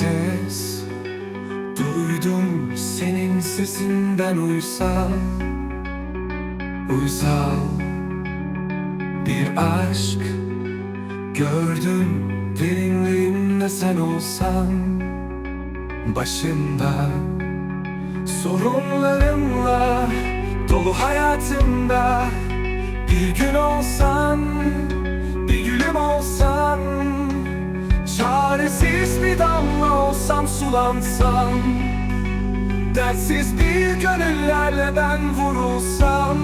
ses. Duydum senin sesinden uysal Uysal bir aşk Gördüm derinliğimde sen olsan Başımda sorunlarımla Dolu hayatımda bir gün olsan. Bir damla olsam sulansam Dertsiz bir gönüllerle ben vurulsam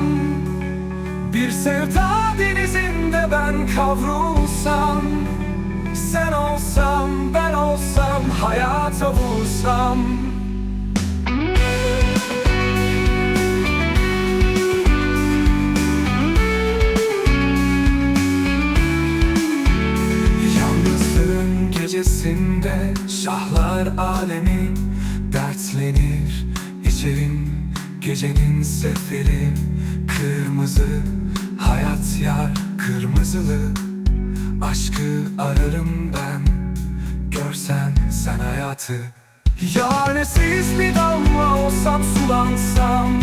Bir sevda denizinde ben kavrulsam Sen olsam ben olsam hayata vursam şahlar alemi dertlenir içerim gecenin seferi. Kırmızı hayat yar kırmızılı. Aşkı ararım ben görsen sen hayatı. Yaresiz bir damla olsam sulansam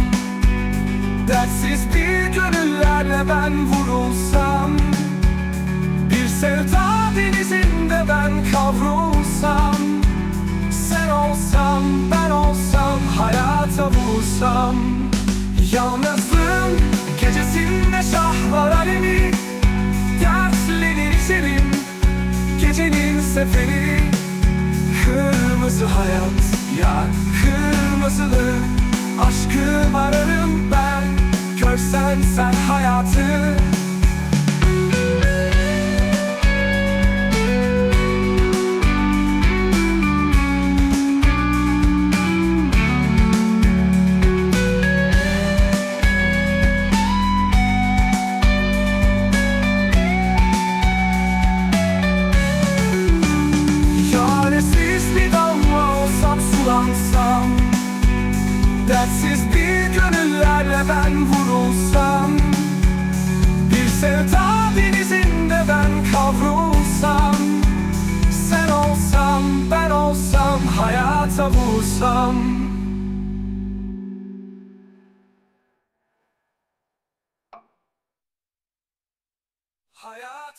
Dertsiz bir gönüllerle ben vurulsam. Bir sevda denizinde ben kavrulsam vursam Yalnızlığın gecesinde şahlar alemi. Dertlenir içerim gecenin seferi. Kırmızı hayat ya kırmızılı Dertsiz bir gönüllerle ben vurulsam Bir sevda denizinde ben kavrulsam Sen olsam ben olsam hayata vursam. Hayat